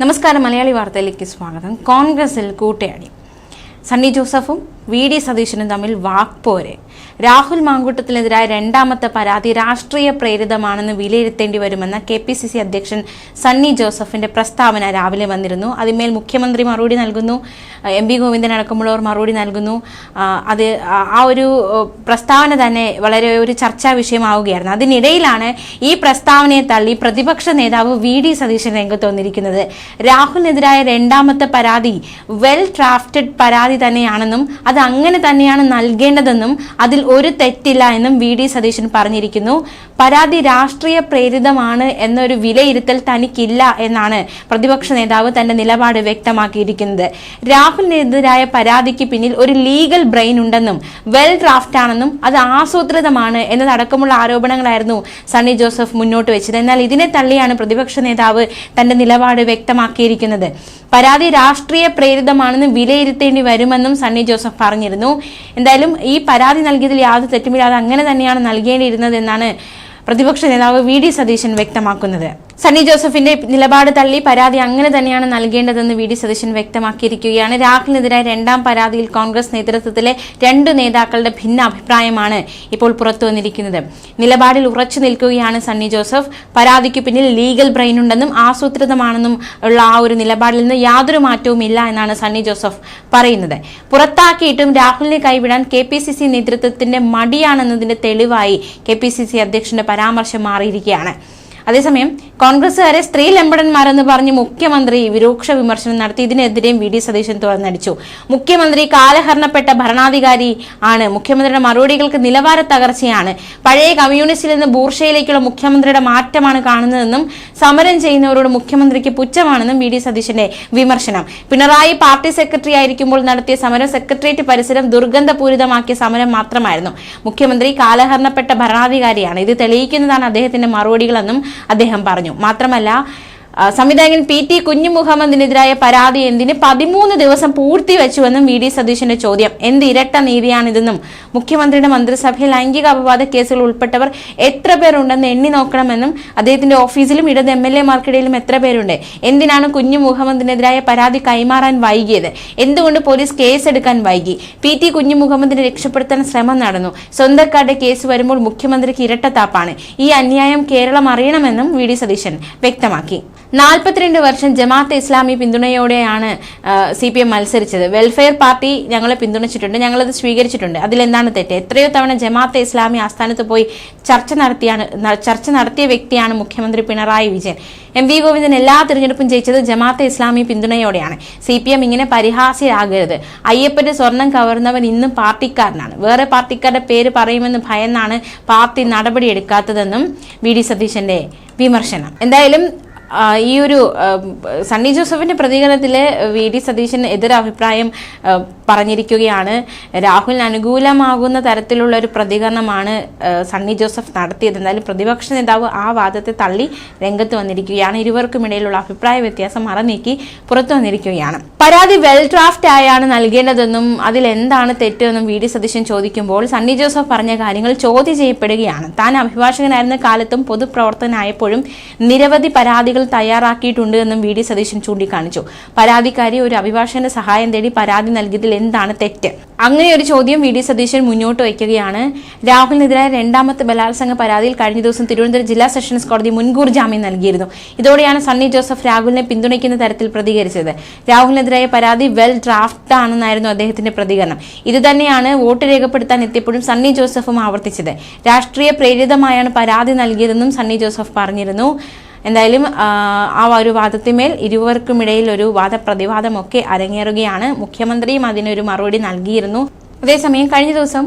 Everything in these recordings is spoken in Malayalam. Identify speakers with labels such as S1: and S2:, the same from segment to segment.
S1: നമസ്കാരം മലയാളി വാർത്തയിലേക്ക് സ്വാഗതം. കോൺഗ്രസിൽ കൂട്ടയടി. സണ്ണി ജോസഫും വി ഡി സതീശനും തമ്മിൽ വാക്പോര്. രാഹുൽ മാങ്കൂട്ടത്തിനെതിരായ രണ്ടാമത്തെ പരാതി രാഷ്ട്രീയ പ്രേരിതമാണെന്ന് വിലയിരുത്തേണ്ടി വരുമെന്ന കെ പി സി സി അധ്യക്ഷൻ സണ്ണി ജോസഫിന്റെ പ്രസ്താവന രാവിലെ വന്നിരുന്നു. അതിന്മേൽ മുഖ്യമന്ത്രി മറുപടി നൽകുന്നു. എം പി ഗോവിന്ദൻ അടക്കമുള്ളവർ മറുപടി നൽകുന്നു. അത് ആ ഒരു പ്രസ്താവന തന്നെ വളരെ ഒരു ചർച്ചാ വിഷയമാവുകയായിരുന്നു. അതിനിടയിലാണ് ഈ പ്രസ്താവനയെ തള്ളി പ്രതിപക്ഷ നേതാവ് വി ഡി സതീശൻ രംഗത്ത് വന്നിരിക്കുന്നത്. രാഹുലിനെതിരായ രണ്ടാമത്തെ പരാതി വെൽ ഡ്രാഫ്റ്റഡ് പരാതി തന്നെയാണെന്നും അത് അങ്ങനെ തന്നെയാണ് നൽകേണ്ടതെന്നും അതിൽ ഒരു തെറ്റില്ല എന്നും വി ഡി സതീശൻ പറഞ്ഞിരിക്കുന്നു. പരാതി രാഷ്ട്രീയ പ്രേരിതമാണ് എന്നൊരു വിലയിരുത്തൽ തനിക്കില്ല എന്നാണ് പ്രതിപക്ഷ നേതാവ് തന്റെ നിലപാട് വ്യക്തമാക്കിയിരിക്കുന്നത്. രാഹുലിനെതിരായ പരാതിക്ക് പിന്നിൽ ഒരു ലീഗൽ ബ്രെയിൻ ഉണ്ടെന്നും വെൽ ഡ്രാഫ്റ്റ് ആണെന്നും അത് ആസൂത്രിതമാണ് എന്നതടക്കമുള്ള ആരോപണങ്ങളായിരുന്നു സണ്ണി ജോസഫ് മുന്നോട്ട് വെച്ചത്. എന്നാൽ ഇതിനെ തള്ളിയാണ് പ്രതിപക്ഷ നേതാവ് തന്റെ നിലപാട് വ്യക്തമാക്കിയിരിക്കുന്നത്. പരാതി രാഷ്ട്രീയ പ്രേരിതമാണെന്ന് വിലയിരുത്തേണ്ടി വരുമെന്നും സണ്ണി ജോസഫ് പറഞ്ഞിരുന്നു. എന്തായാലും ഈ പരാതി നൽകിയതിൽ യാതൊരു തെറ്റുമില്ലാതെ അങ്ങനെ തന്നെയാണ് നൽകേണ്ടിയിരുന്നത് എന്നാണ് പ്രതിപക്ഷ നേതാവ് വി ഡി സതീശൻ വ്യക്തമാക്കുന്നത്. സണ്ണി ജോസഫിന്റെ നിലപാട് തള്ളി പരാതി അങ്ങനെ തന്നെയാണ് നൽകേണ്ടതെന്ന് വി ഡി സതീശൻ വ്യക്തമാക്കിയിരിക്കുകയാണ്. രാഹുലിനെതിരായ രണ്ടാം പരാതിയിൽ കോൺഗ്രസ് നേതൃത്വത്തിലെ രണ്ടു നേതാക്കളുടെ ഭിന്ന അഭിപ്രായമാണ് ഇപ്പോൾ പുറത്തുവന്നിരിക്കുന്നത് നിലപാടിൽ ഉറച്ചു നിൽക്കുകയാണ് സണ്ണി ജോസഫ്. പരാതിക്ക് പിന്നിൽ ലീഗൽ ബ്രെയിൻ ഉണ്ടെന്നും ആസൂത്രിതമാണെന്നും ഉള്ള ആ ഒരു നിലപാടിൽ നിന്ന് യാതൊരു മാറ്റവും ഇല്ല എന്നാണ് സണ്ണി ജോസഫ് പറയുന്നത്. പുറത്താക്കിയിട്ടും രാഹുലിനെ കൈവിടാൻ കെ പി സി സി നേതൃത്വത്തിന്റെ മടിയാണെന്നതിന്റെ തെളിവായി കെ പി സി സി അധ്യക്ഷന്റെ പരാമർശം മാറിയിരിക്കുകയാണ്. അതേസമയം കോൺഗ്രസ്സുകാരെ സ്ത്രീ ലംബടന്മാരെന്ന് പറഞ്ഞ് മുഖ്യമന്ത്രി വിരൂക്ഷ വിമർശനം നടത്തി. ഇതിനെതിരെയും വി ഡി സതീശൻ തുറന്നടിച്ചു മുഖ്യമന്ത്രി കാലഹരണപ്പെട്ട ഭരണാധികാരി ആണ്. മുഖ്യമന്ത്രിയുടെ മറുപടികൾക്ക് നിലവാര തകർച്ചയാണ്. പഴയ കമ്മ്യൂണിസ്റ്റിൽ നിന്ന് ബൂർഷയിലേക്കുള്ള മുഖ്യമന്ത്രിയുടെ മാറ്റമാണ് കാണുന്നതെന്നും സമരം ചെയ്യുന്നവരോട് മുഖ്യമന്ത്രിക്ക് പുച്ഛമാണെന്നും വി ഡി സതീശന്റെ വിമർശനം. പിണറായി പാർട്ടി സെക്രട്ടറി ആയിരിക്കുമ്പോൾ നടത്തിയ സമരം സെക്രട്ടേറിയറ്റ് പരിസരം ദുർഗന്ധപൂരിതമാക്കിയ സമരം മാത്രമായിരുന്നു. മുഖ്യമന്ത്രി കാലഹരണപ്പെട്ട ഭരണാധികാരിയാണ്. ഇത് തെളിയിക്കുന്നതാണ് അദ്ദേഹത്തിന്റെ മറുപടികളെന്നും അദ്ദേഹം പറഞ്ഞു. മാത്രമല്ല സംവിധായകൻ പി ടി കുഞ്ഞു മുഹമ്മദിനെതിരായ പരാതി എന്തിന് പതിമൂന്ന് ദിവസം പൂർത്തിവെച്ചുവെന്നും വി ഡി സതീശന്റെ ചോദ്യം. എന്ത് ഇരട്ട നീതിയാണിതെന്നും. മുഖ്യമന്ത്രിയുടെ മന്ത്രിസഭയിൽ ലൈംഗിക അപവാദ കേസുകൾ ഉൾപ്പെട്ടവർ എത്ര പേരുണ്ടെന്ന് എണ്ണി നോക്കണമെന്നും അദ്ദേഹത്തിന്റെ ഓഫീസിലും ഇടത് എം എൽ എമാർക്കിടയിലും എത്ര പേരുണ്ട്. എന്തിനാണ് കുഞ്ഞു മുഹമ്മദിനെതിരായ പരാതി കൈമാറാൻ വൈകിയത്? എന്തുകൊണ്ട് പോലീസ് കേസെടുക്കാൻ വൈകി? പി ടി കുഞ്ഞു മുഹമ്മദിനെ രക്ഷപ്പെടുത്താൻ ശ്രമം നടന്നു. സ്വന്തക്കാരുടെ കേസ് വരുമ്പോൾ മുഖ്യമന്ത്രിക്ക് ഇരട്ടത്താപ്പാണ്. ഈ അന്യായം കേരളം അറിയണമെന്നും വി ഡി സതീശൻ വ്യക്തമാക്കി. നാൽപ്പത്തിരണ്ട് വർഷം ജമാഅത്തെ ഇസ്ലാമി പിന്തുണയോടെയാണ് സി പി എം മത്സരിച്ചത്. വെൽഫെയർ പാർട്ടി ഞങ്ങളെ പിന്തുണച്ചിട്ടുണ്ട് ഞങ്ങളത് സ്വീകരിച്ചിട്ടുണ്ട്. അതിലെന്താണ് തെറ്റ്? എത്രയോ തവണ ജമാഅത്തെ ഇസ്ലാമി ആസ്ഥാനത്ത് പോയി ചർച്ച നടത്തിയാണ് ചർച്ച നടത്തിയ വ്യക്തിയാണ് മുഖ്യമന്ത്രി പിണറായി വിജയൻ. എം വി ഗോവിന്ദൻ എല്ലാ തിരഞ്ഞെടുപ്പും ജയിച്ചത് ജമാഅത്തെ ഇസ്ലാമി പിന്തുണയോടെയാണ്. സി പി എം ഇങ്ങനെ പരിഹാസ്യരാകരുത്. അയ്യപ്പന്റെ സ്വർണം കവർന്നവൻ ഇന്നും പാർട്ടിക്കാരനാണ്. വേറെ പാർട്ടിക്കാരുടെ പേര് പറയുമെന്ന് ഭയന്നാണ് പാർട്ടി നടപടിയെടുക്കാത്തതെന്നും വി ഡി സതീശന്റെ വിമർശനം. എന്തായാലും ഈ ഒരു സണ്ണി ജോസഫിന്റെ പ്രതികരണത്തിൽ വി ഡി സതീശൻ എതിരഭിപ്രായം പറഞ്ഞിരിക്കുകയാണ്. രാഹുലിന് അനുകൂലമാകുന്ന തരത്തിലുള്ള ഒരു പ്രതികരണമാണ് സണ്ണി ജോസഫ് നടത്തിയത്. എന്നാലും പ്രതിപക്ഷ നേതാവ് ആ വാദത്തെ തള്ളി രംഗത്ത് വന്നിരിക്കുകയാണ്. ഇരുവർക്കും ഇടയിലുള്ള അഭിപ്രായ വ്യത്യാസം മറനീക്കി പുറത്തു വന്നിരിക്കുകയാണ്. പരാതി വെൽ ഡ്രാഫ്റ്റ് ആയാണ് നൽകേണ്ടതെന്നും അതിൽ എന്താണ് തെറ്റെന്നും വി ഡി സതീശൻ ചോദിക്കുമ്പോൾ സണ്ണി ജോസഫ് പറഞ്ഞ കാര്യങ്ങൾ ചോദ്യം ചെയ്യപ്പെടുകയാണ്. താൻ അഭിഭാഷകനായിരുന്ന കാലത്തും പൊതുപ്രവർത്തനായപ്പോഴും നിരവധി പരാതികൾ തയ്യാറാക്കിയിട്ടുണ്ട് എന്നും വി ഡി സതീശൻ ചൂണ്ടിക്കാണിച്ചു. പരാതിക്കാരി ഒരു അഭിഭാഷകന്റെ സഹായം തേടി പരാതി നൽകിയതിൽ എന്താണ് തെറ്റ്? അങ്ങനെ ഒരു ചോദ്യം വി ഡി സതീശൻ മുന്നോട്ട് വയ്ക്കുകയാണ്. രാഹുലിനെതിരായ രണ്ടാമത്തെ ബലാത്സംഗ പരാതിയിൽ കഴിഞ്ഞ ദിവസം തിരുവനന്തപുരം ജില്ലാ സെഷൻസ് കോടതി മുൻകൂർ ജാമ്യം നൽകിയിരുന്നു. ഇതോടെയാണ് സണ്ണി ജോസഫ് രാഹുലിനെ പിന്തുണയ്ക്കുന്ന തരത്തിൽ പ്രതികരിച്ചത്. രാഹുലിനെതിരായ പരാതി വെൽ ഡ്രാഫ്റ്റ് ആണെന്നായിരുന്നു അദ്ദേഹത്തിന്റെ പ്രതികരണം. ഇത് തന്നെയാണ് വോട്ട് രേഖപ്പെടുത്താൻ എത്തിയപ്പോഴും സണ്ണി ജോസഫും ആവർത്തിച്ചത്. രാഷ്ട്രീയ പ്രേരിതമായാണ് പരാതി നൽകിയതെന്നും സണ്ണി ജോസഫ് പറഞ്ഞിരുന്നു. എന്തായാലും ആ, ഒരു വാദത്തിന്മേൽ ഇരുവർക്കുമിടയിൽ ഒരു വാദപ്രതിവാദമൊക്കെ അരങ്ങേറുകയാണ്. മുഖ്യമന്ത്രിയും അതിനൊരു മറുപടി നൽകിയിരുന്നു. അതേസമയം കഴിഞ്ഞ ദിവസം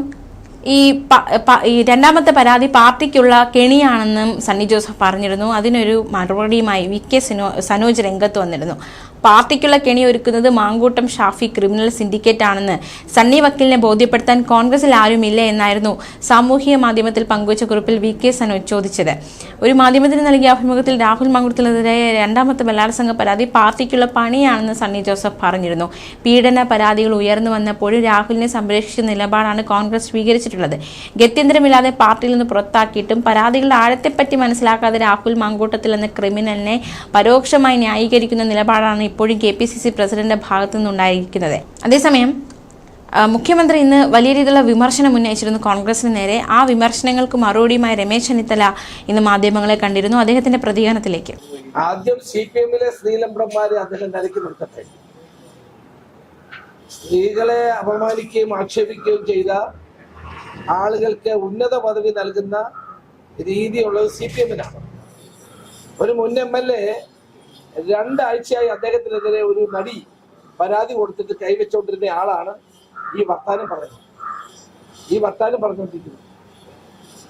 S1: ഈ രണ്ടാമത്തെ പരാതി പാർട്ടിക്കുള്ള കെണിയാണെന്നും സണ്ണി ജോസഫ് പറഞ്ഞിരുന്നു. അതിനൊരു മറുപടിയുമായി വി കെ സിനോ സനോജ് രംഗത്ത് വന്നിരുന്നു. പാർട്ടിക്കുള്ള കെണി ഒരുക്കുന്നത് മാങ്കൂട്ടം ഷാഫി ക്രിമിനൽ സിൻഡിക്കേറ്റ് ആണെന്ന് സണ്ണി വക്കീലിനെ ബോധ്യപ്പെടുത്താൻ കോൺഗ്രസിൽ ആരുമില്ല എന്നായിരുന്നു സാമൂഹിക മാധ്യമത്തിൽ പങ്കുവച്ച കുറിപ്പിൽ വി കെ സനോജ് ചോദിച്ചത്. ഒരു മാധ്യമത്തിന് നൽകിയ അഭിമുഖത്തിൽ രാഹുൽ മാങ്കൂട്ടത്തിനെതിരായ രണ്ടാമത്തെ ബലാത്സംഗ പരാതി പാർട്ടിക്കുള്ള പണിയാണെന്ന് സണ്ണി ജോസഫ് പറഞ്ഞിരുന്നു. പീഡന പരാതികൾ ഉയർന്നു വന്നപ്പോഴും രാഹുലിനെ സംരക്ഷിച്ച നിലപാടാണ് കോൺഗ്രസ് സ്വീകരിച്ചിട്ടുള്ളത്. ഗത്യന്തരമില്ലാതെ പാർട്ടിയിൽ നിന്ന് പുറത്താക്കിയിട്ടും പരാതികളുടെ ആഴത്തെപ്പറ്റി മനസ്സിലാക്കാതെ രാഹുൽ മാങ്കൂട്ടത്തിൽ എന്ന ക്രിമിനലിനെ പരോക്ഷമായി ന്യായീകരിക്കുന്ന നിലപാടാണ് ഇപ്പോഴും കെ പി സി സി പ്രസിഡന്റിന്റെ ഭാഗത്തു നിന്നുണ്ടായിരിക്കുന്നത്. അതേസമയം മുഖ്യമന്ത്രി ഇന്ന് വലിയ രീതിയിലുള്ള വിമർശനം ഉന്നയിച്ചിരുന്നു കോൺഗ്രസിന് നേരെ. ആ വിമർശനങ്ങൾക്ക് മറുപടിയുമായി രമേശ് ചെന്നിത്തല ഇന്ന് മാധ്യമങ്ങളെ കണ്ടിരുന്നു. അദ്ദേഹത്തിന്റെ പ്രതികരണത്തിലേക്ക്.
S2: ആദ്യം സി പി എമ്മിലെ സ്ത്രീലംബന്മാരെ അദ്ദേഹം നിലയ്ക്ക് നിർത്തട്ടെ. സ്ത്രീകളെ അപമാനിക്കുകയും ആക്ഷേപിക്കുകയും ചെയ്ത ആളുകൾക്ക് ഉന്നത പദവി നൽകുന്ന രീതിയുള്ളത് സി പി എമ്മിനാണ്. ഒരു മുൻ എം എൽ എ രണ്ടാഴ്ചയായി അദ്ദേഹത്തിനെതിരെ ഒരു നടി പരാതി കൊടുത്തിട്ട് കൈവച്ചുകൊണ്ടിരുന്ന ആളാണ് ഈ വർത്താനം പറയുന്നത് ഈ വർത്താനം പറഞ്ഞുകൊണ്ടിരിക്കുന്നത്.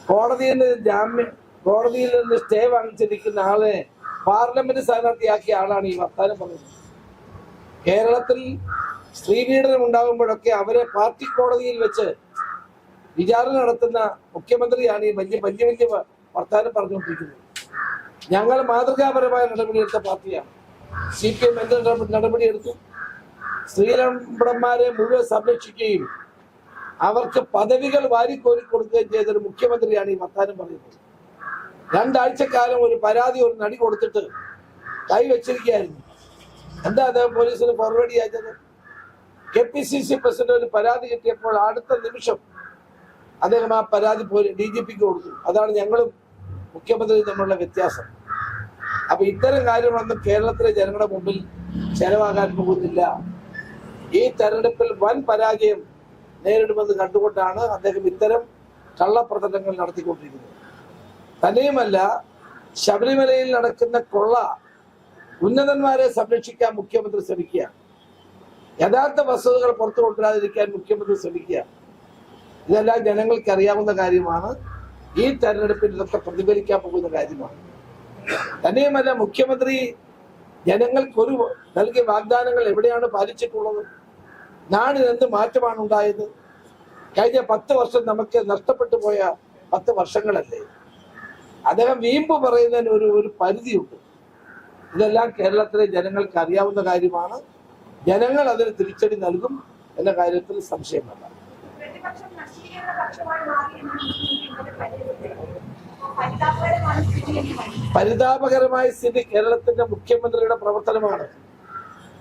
S2: കോടതിയിൽ നിന്ന് ജാമ്യം കോടതിയിൽ നിന്ന് സ്റ്റേ വാങ്ങിച്ചിരിക്കുന്ന ആളെ പാർലമെന്റ് സ്ഥാനാർത്ഥിയാക്കിയ ആളാണ് ഈ വർത്താനം പറയുന്നത് കേരളത്തിൽ സ്ത്രീ സ്ത്രീപീഡനം ഉണ്ടാകുമ്പോഴൊക്കെ അവരെ പാർട്ടി കോടതിയിൽ വെച്ച് വിചാരണ നടത്തുന്ന മുഖ്യമന്ത്രിയാണ് ഈ വലിയ വലിയ വലിയ വർത്താനം പറഞ്ഞുകൊണ്ടിരിക്കുന്നത്. ഞങ്ങൾ മാതൃകാപരമായ നടപടിയെടുത്ത പാർട്ടിയാണ്. സി പി എം എന്ത് നടപ- നടപടിയെടുത്തു സ്ത്രീലംബന്മാരെ മുഴുവൻ സംരക്ഷിക്കുകയും അവർക്ക് പദവികൾ വാരിക്കോരി കൊടുക്കുകയും ചെയ്തൊരു മുഖ്യമന്ത്രിയാണ് ഈ വർത്താനം പറയുന്നത്. രണ്ടാഴ്ചക്കാലം ഒരു പരാതി ഒരു നടി കൊടുത്തിട്ട് കൈവച്ചിരിക്കുകയായിരുന്നു എന്താ അദ്ദേഹം പോലീസിന് ഫോർവേഡ് അയച്ചത് K P C C president ഒരു പരാതി കിട്ടിയപ്പോൾ അടുത്ത നിമിഷം അദ്ദേഹം ആ പരാതി ഡി ജി പിക്ക് കൊടുത്തു. അതാണ് ഞങ്ങളും മുഖ്യമന്ത്രിയും തമ്മിലുള്ള വ്യത്യാസം. അപ്പൊ ഇത്തരം കാര്യങ്ങളൊന്നും കേരളത്തിലെ ജനങ്ങളുടെ മുമ്പിൽ ചെലവാകാൻ പോകുന്നില്ല. ഈ തെരഞ്ഞെടുപ്പിൽ വൻ പരാജയം നേരിടുമെന്ന് കണ്ടുകൊണ്ടാണ് അദ്ദേഹം ഇത്തരം കള്ളപ്രചരണങ്ങൾ നടത്തിക്കൊണ്ടിരിക്കുന്നത്. തന്നെയുമല്ല ശബരിമലയിൽ നടക്കുന്ന കൊള്ള ഉന്നതന്മാരെ സംരക്ഷിക്കാൻ മുഖ്യമന്ത്രി ശ്രമിക്കുക യഥാർത്ഥ വസ്തുതകൾ പുറത്തു കൊണ്ടുവരാതിരിക്കാൻ മുഖ്യമന്ത്രി ശ്രമിക്കുക ഇതെല്ലാം ജനങ്ങൾക്ക് അറിയാവുന്ന കാര്യമാണ്. ഈ തെരഞ്ഞെടുപ്പിൽ ഇതൊക്കെ പ്രതിഫലിക്കാൻ പോകുന്ന കാര്യമാണ്. തന്നെയുമല്ല മുഖ്യമന്ത്രി ജനങ്ങൾക്ക് ഒരു നൽകിയ വാഗ്ദാനങ്ങൾ എവിടെയാണ് പാലിച്ചിട്ടുള്ളത്? നാടിന് എന്ത് മാറ്റമാണ് ഉണ്ടായത്? കഴിഞ്ഞ പത്ത് വർഷം നമുക്ക് നഷ്ടപ്പെട്ടു പോയ പത്ത് വർഷങ്ങളല്ലേ? അദ്ദേഹം വീമ്പ് പറയുന്നതിന് ഒരു ഒരു പരിധിയുണ്ട്. ഇതെല്ലാം കേരളത്തിലെ ജനങ്ങൾക്ക് അറിയാവുന്ന കാര്യമാണ്. ജനങ്ങൾ അതിന് തിരിച്ചടി നൽകും എന്ന കാര്യത്തിൽ സംശയമല്ല. പരിതാപകരമായ സ്ഥിതി കേരളത്തിന്റെ മുഖ്യമന്ത്രിയുടെ പ്രവർത്തനമാണ്.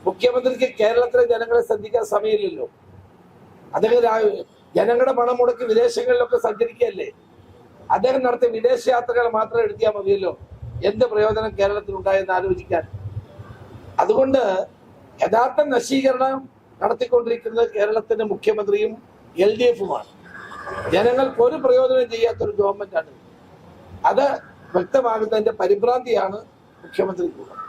S2: മുഖ്യമന്ത്രിക്ക് കേരളത്തിലെ ജനങ്ങളെ ശ്രദ്ധിക്കാൻ സമയമില്ലല്ലോ. അദ്ദേഹം ജനങ്ങളുടെ പണം മുടക്കി വിദേശങ്ങളിലൊക്കെ സഞ്ചരിക്കുകയല്ലേ? അദ്ദേഹം നടത്തിയ വിദേശ യാത്രകൾ മാത്രം എടുത്തിയാൽ മതിയല്ലോ. എന്ത് പ്രയോജനം കേരളത്തിൽ ഉണ്ടായെന്ന് ആലോചിക്കാൻ? അതുകൊണ്ട് യഥാർത്ഥ നശീകരണം നടത്തിക്കൊണ്ടിരിക്കുന്നത് കേരളത്തിന്റെ മുഖ്യമന്ത്രിയും എൽ ഡി എഫുമാണ്. ജനങ്ങൾക്ക് ഒരു പ്രയോജനം ചെയ്യാത്തൊരു ഗവൺമെന്റാണ് അത് വ്യക്തമാകുന്നതിന്റെ പരിഭ്രാന്തിയാണ് മുഖ്യമന്ത്രിക്കുള്ളത്